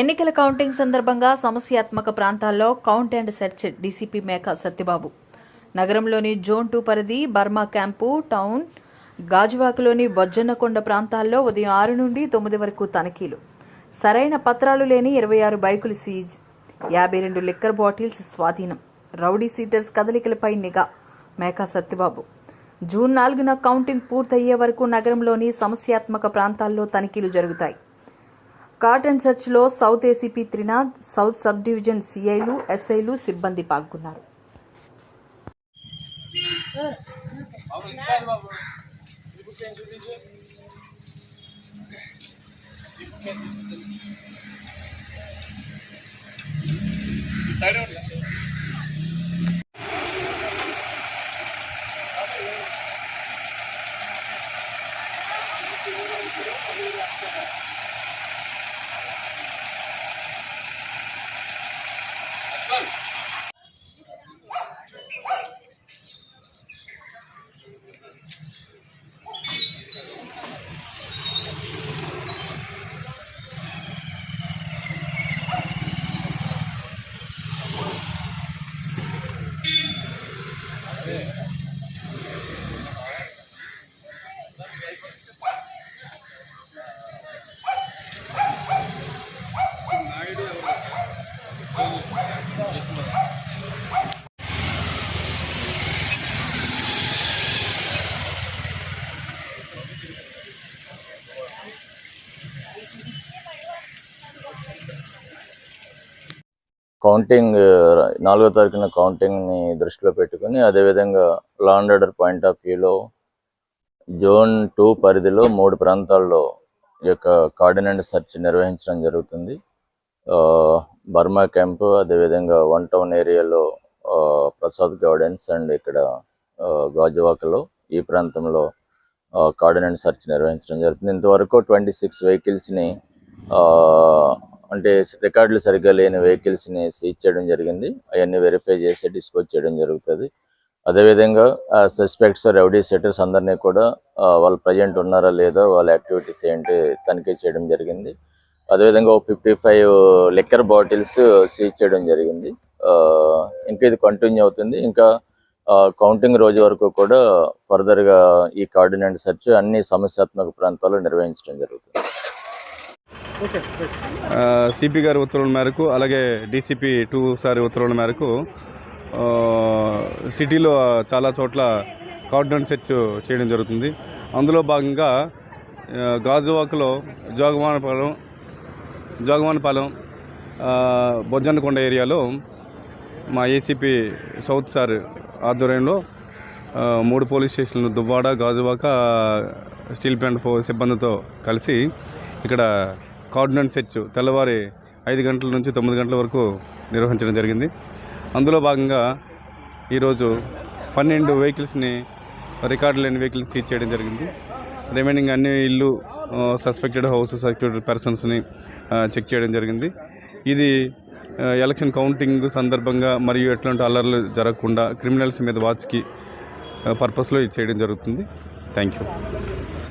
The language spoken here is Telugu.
ఎన్నికల కౌంటింగ్ సందర్భంగా సమస్యాత్మక ప్రాంతాల్లో కౌంట్ అండ్ సెర్చ్ డీసీపీ మేక సత్యబాబు. నగరంలోని జోన్ టూ పరిధి బర్మా క్యాంపు టౌన్ గాజువాకలోని బొజ్జన్నకొండ ప్రాంతాల్లో ఉదయం ఆరు నుండి తొమ్మిది వరకు తనిఖీలు. సరైన పత్రాలు లేని ఇరవై ఆరు బైకులు సీజ్ యాభై రెండు లిక్కర్ బాటిల్స్ స్వాధీనం. రౌడీ సీటర్స్ కదలికలపై నిఘా మేకా సత్యబాబు. జూన్ నాలుగున కౌంటింగ్ పూర్తయ్యే వరకు నగరంలోని సమస్యాత్మక ప్రాంతాల్లో తనిఖీలు జరుగుతాయి. కాటన్ సర్చ్లో సెర్చ్లో south ACP Trinath south sub division సిఐలు ఎస్ఐలు సిబ్బంది పాల్గొన్నారు. Go. కౌంటింగ్ నాలుగో తారీఖున కౌంటింగ్ని దృష్టిలో పెట్టుకుని అదేవిధంగా law and order point of వ్యూలో జోన్ టూ పరిధిలో మూడు ప్రాంతాల్లో ఈ యొక్క కార్డినెంట్ సెర్చ్ నిర్వహించడం జరుగుతుంది. ఆ, బర్మా క్యాంపు అదేవిధంగా వన్ టౌన్ ఏరియాలో ఆ, ప్రసాద్ గార్డెన్స్ అండ్ ఇక్కడ గాజువాకలో ఈ ప్రాంతంలో కార్డినెంట్ సెర్చ్ నిర్వహించడం జరుగుతుంది. ఇంతవరకు ట్వంటీ సిక్స్ వెహికల్స్ని అంటే రికార్డులు సరిగ్గా లేని వెహికల్స్ని సీజ్ చేయడం జరిగింది. అవన్నీ వెరిఫై చేసి డిస్పోజ్ చేయడం జరుగుతుంది. అదేవిధంగా సస్పెక్ట్స్ రౌడీ సెటర్స్ అందరినీ కూడా వాళ్ళు ప్రజెంట్ ఉన్నారా లేదా వాళ్ళ యాక్టివిటీస్ ఏంటి తనిఖీ చేయడం జరిగింది. అదేవిధంగా fifty five liquor bottles seize చేయడం జరిగింది. ఆ, ఇంకా ఇది కంటిన్యూ అవుతుంది. ఇంకా కౌంటింగ్ రోజు వరకు కూడా ఫర్దర్గా ఈ కార్డినెంట్ సెర్చ్ అన్ని సమస్యాత్మక ప్రాంతాల్లో నిర్వహించడం జరుగుతుంది. సిపి గారి ఉత్తర్వుల మేరకు అలాగే డీసీపీ టూ సారి ఉత్తర్వుల మేరకు సిటీలో చాలా చోట్ల కార్డన్ సెర్చ్ చేయడం జరుగుతుంది. అందులో భాగంగా గాజువాకలో జోగవానపాలెం జోగవానపాలెం ఆ, బొజ్జన్నకొండ ఏరియాలో మా ఏసీపీ సౌత్ సార్ ఆధ్వర్యంలో మూడు పోలీస్ స్టేషన్లు దువ్వాడ గాజువాక స్టీల్ ప్లాంట్ సిబ్బందితో కలిసి ఇక్కడ కార్డినెంట్ సెర్చ్ తెల్లవారి ఐదు గంటల నుంచి తొమ్మిది గంటల వరకు నిర్వహించడం జరిగింది. అందులో భాగంగా ఈరోజు పన్నెండు వెహికల్స్ని రికార్డు లేని వెహికల్ని సీజ్ చేయడం జరిగింది. రిమైనింగ్ అన్ని ఇల్లు సస్పెక్టెడ్ హౌస్ సస్పెక్టెడ్ పర్సన్స్ని చెక్ చేయడం జరిగింది. ఇది ఎలక్షన్ కౌంటింగ్ సందర్భంగా మరియు ఎట్లాంటి అల్లర్లు జరగకుండా క్రిమినల్స్ మీద వాచ్కి పర్పస్లో ఇది చేయడం జరుగుతుంది. Thank you